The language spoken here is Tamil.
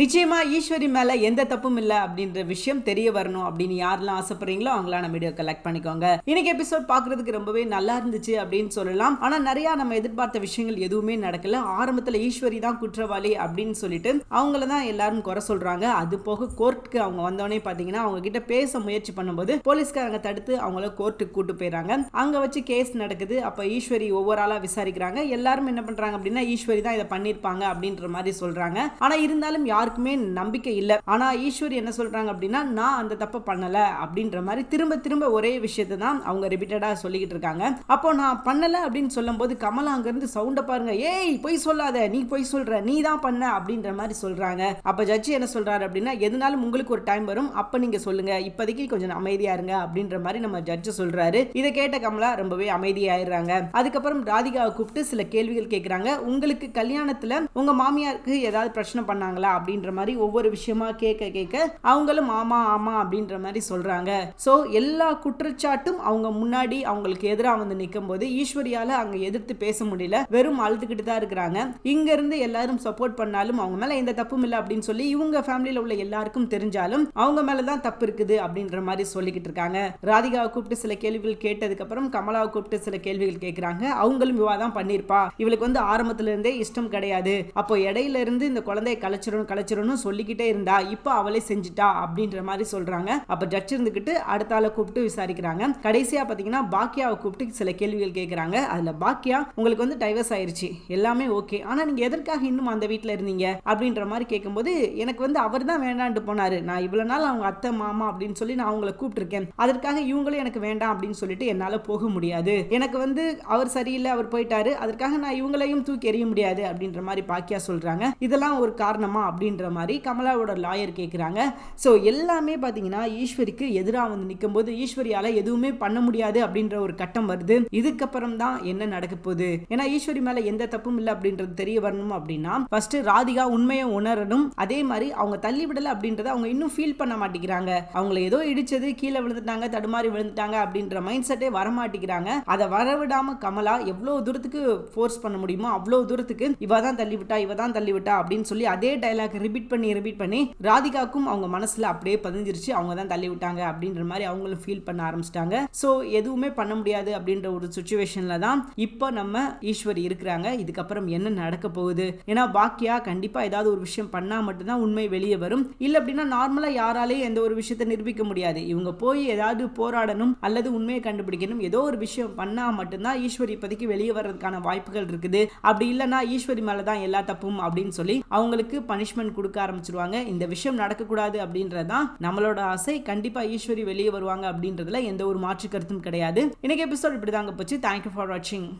நிச்சயமா ஈஸ்வரி மேல எந்த தப்பும் இல்ல அப்படின்ற விஷயம் தெரிய வரணும் அப்படின்னு யாரெல்லாம் ஆசைப்படுறீங்களோ அவங்களாம் நம்ம வீடியோ கலெக்ட் பண்ணிக்கோங்க. இன்னைக்கு எபிசோட் பாக்குறதுக்கு ரொம்பவே நல்லா இருந்துச்சு அப்படின்னு சொல்லலாம். ஆனா நிறைய நம்ம எதிர்பார்த்த விஷயங்கள் எதுவுமே நடக்கல. ஆரம்பத்துல ஈஸ்வரி தான் குற்றவாளி அப்படின்னு சொல்லிட்டு அவங்கள தான் எல்லாரும் குறை சொல்றாங்க. அது போக கோர்ட்டுக்கு அவங்க வந்தோடனே பாத்தீங்கன்னா அவங்க கிட்ட பேச முயற்சி பண்ணும்போது போலீஸ்காரங்க தடுத்து அவங்கள கோர்ட்டுக்கு கூட்டு போயிடறாங்க அங்க வச்சு கேஸ் நடக்குது. அப்ப ஈஸ்வரி ஒவ்வொரு ஆளா விசாரிக்கிறாங்க. எல்லாரும் என்ன பண்றாங்க அப்படின்னா ஈஸ்வரி தான் இதை பண்ணிருப்பாங்க அப்படின்ற மாதிரி சொல்றாங்க. ஆனா இருந்தாலும் யாருக்குமே நம்பிக்கை இல்லை. ஆனால் ஈஸ்வரி என்ன சொல்றாங்க அப்படின்னா நான் அந்த தப்பை பண்ணல அப்படின்ற மாதிரி திரும்ப திரும்ப ஒரே விஷயத்தை தான் அவங்க ரிப்பீட்டடாக சொல்லிக்கிட்டு இருக்காங்க. அப்போ நான் பண்ணல அப்படின்னு சொல்லும்போது கமலா அங்கேருந்து சவுண்டை பாருங்க. ஏய் பொய் சொல்லாத. நீ பொய் சொல்கிற நீ தான் பண்ண. அப்படின்ற மாதிரி சொல்கிறாங்க அப்போ ஜட்ஜி என்ன சொல்றாரு அப்படின்னா எதுனாலும் உங்களுக்கு ஒரு டைம் வரும். அப்போ நீங்கள் சொல்லுங்க. இப்போதைக்கு கொஞ்சம் அமைதியா இருங்க. அப்படின்ற மாதிரி நம்ம ஜட்ஜு சொல்கிறாரு இதை கேட்ட கமலா ரொம்பவே அமைதியாயிடுறாங்க. அதுக்கப்புறம் ராதிகாவை கூப்பிட்டு சில கேள்விகள் கேட்குறாங்க உங்களுக்கு கல்யாணத்தில் உங்கள் மாமியாருக்கு ஏதாவது பிரச்சனை பண்ணாங்களா? அப்படின்னு அப்படின்ற மாதிரி ஒவ்வொரு விஷயமா கேட்க கேட்க அவங்களும் ஆமா ஆமா அப்படின்ற மாதிரி சொல்றாங்க. ஸோ எல்லா குற்றச்சாட்டும் அவங்க முன்னாடி அவங்களுக்கு எதிராக வந்து நிற்கும் போது ஈஸ்வரியால அங்க எதிர்த்து பேச முடியல. வெறும் அழுதுகிட்டு தான் இருக்கிறாங்க. இங்க இருந்து எல்லாரும் சப்போர்ட் பண்ணாலும் அவங்க மேல எந்த தப்பும் இல்லை அப்படின்னு சொல்லி இவங்க ஃபேமிலியில உள்ள எல்லாருக்கும் தெரிஞ்சாலும் அவங்க மேலதான் தப்பு இருக்குது அப்படின்ற மாதிரி சொல்லிக்கிட்டு இருக்காங்க. ராதிகாவை கூப்பிட்டு சில கேள்விகள் கேட்டதுக்கு அப்புறம் கமலாவை கூப்பிட்டு சில கேள்விகள் கேட்கிறாங்க அவங்களும் இவா தான் பண்ணிருப்பா இவளுக்கு வந்து ஆரம்பத்துல இருந்தே இஷ்டம் கிடையாது. அப்போ இடையில இருந்து இந்த குழந்தைய கலைச்சிடணும் கலைச்சிடணும் சொல்லிக்கிட்டே இருந்தா இப்போ அவளே செஞ்சுட்டா அப்படின்ற மாதிரி சொல்றாங்க. அப்ப ஜட்ஜ் இருந்துகிட்டு அடுத்த ஆளை கூப்பிட்டு விசாரிக்கிறாங்க. கடைசியா பாத்தீங்கன்னா பாக்கியாவை கூப்பிட்டு சில கேள்விகள் கேட்கறாங்க அதுல பாக்கியா உங்களுக்கு வந்து டைவர்ஸ் ஆயிருச்சு. எல்லாமே ஓகே ஆனா நீங்க எதற்காக இன்னும் அந்த வீட்டுல இருந்தீங்க? அப்படின்ற மாதிரி கேட்கும்போது எனக்கு வந்து அவர் தான் வேண்டான்ட்டு போனாரு. நான் இவ்வளவு நாள் அவங்க அத்தை மாமா அப்படின்னு சொல்லி நான் அவங்கள கூப்பிட்டுருக்கேன். அதற்காக இவங்களும் எனக்கு வேண்டாம் அப்படின்னு சொல்லிட்டு என்னால போக முடியாது. எனக்கு வந்து அவர் சரியில்லை அவர் போயிட்டாரு. அதற்காக நான் இவங்களையும் தூக்கி எறிய முடியாது. அப்படின்ற மாதிரி பாக்கியா சொல்றாங்க. இதெல்லாம் ஒரு காரணமா? அப்படின்ற மாதிரி கமலாவோட லாயர் கேட்குறாங்க ஸோ எல்லாமே பார்த்தீங்கன்னா ஈஸ்வரிக்கு எதிராக வந்து நிற்கும்போது ஈஸ்வரியால எதுவுமே பண்ண முடியாது அப்படின்ற ஒரு கட்டம் வருது. இதுக்கப்புறம் தான் என்ன நடக்க போகுது? ஏன்னா ஈஸ்வரி மேல எந்த தப்பும் இல்லை அப்படின்றது தெரிய வரணும் அப்படின்னா ஃபர்ஸ்ட் ராதிகா உண்மையை உணரணும். அதே மாதிரி அவங்க தள்ளி விடல அப்படின்றத அவங்க இன்னும் ஃபீல் பண்ண மாட்டேங்கிறாங்க. அவங்கள ஏதோ இடிச்சது கீழே விழுந்துட்டாங்க தடுமாறி விழுந்துட்டாங்க அப்படின்ற மைண்ட் செட்டே வர மாட்டேங்கிறாங்க. அதை வரவிடாம கமலா எவ்வளவு தூரத்துக்கு ஃபோர்ஸ் பண்ண முடியுமோ அவ்வளவு தூரத்துக்கு இவ தான் தள்ளி விட்டா இவ தான் தள்ளி விட்டா அப்படின்னு சொல்லி அதே டைலாக் ரிப்பீட் பண்ணி ரிப்பீட் பண்ணி ராதிகாக்கும் அவங்க மனசுல அப்படியே பதிஞ்சிருச்சு. அவங்க தான் தள்ளி விட்டாங்க அப்படின்ற மாதிரி அவங்களும் ஃபீல் பண்ண ஆரம்பிச்சிட்டாங்க. ஸோ எதுவுமே பண்ண முடியாது அப்படின்ற ஒரு சுச்சுவேஷன்ல தான் இப்போ நம்ம ஈஸ்வரி இருக்கிறாங்க. இதுக்கப்புறம் என்ன நடக்க போகுது? ஏன்னா பாக்கியா கண்டிப்பா ஏதாவது ஒரு விஷயம் பண்ணா மட்டும்தான் உண்மை வெளியே வரும். இல்லை அப்படின்னா நார்மலா யாராலையும் எந்த ஒரு விஷயத்தை நிரூபிக்க முடியாது. இவங்க போய் ஏதாவது போராடணும் அல்லது உண்மையை கண்டுபிடிக்கணும். ஏதோ ஒரு விஷயம் பண்ணா மட்டும்தான் ஈஸ்வரி இப்போதைக்கு வெளியே வர்றதுக்கான வாய்ப்புகள் இருக்குது. அப்படி இல்லைன்னா ஈஸ்வரி மேலே தான் எல்லா தப்பும் அப்படின்னு சொல்லி அவங்களுக்கு பனிஷ்மெண்ட் பனிஷ்மெண்ட் கொடுக்க ஆரம்பிச்சிருவாங்க. இந்த விஷயம் நடக்கக்கூடாது அப்படின்றது தான் நம்மளோட ஆசை. கண்டிப்பாக ஈஸ்வரி வெளியே வருவாங்க அப்படின்றதுல எந்த ஒரு மாற்று கருத்தும் கிடையாது. இன்னைக்கு எபிசோட் இப்படி தாங்க போச்சு தேங்க்யூ ஃபார் வாட்சிங்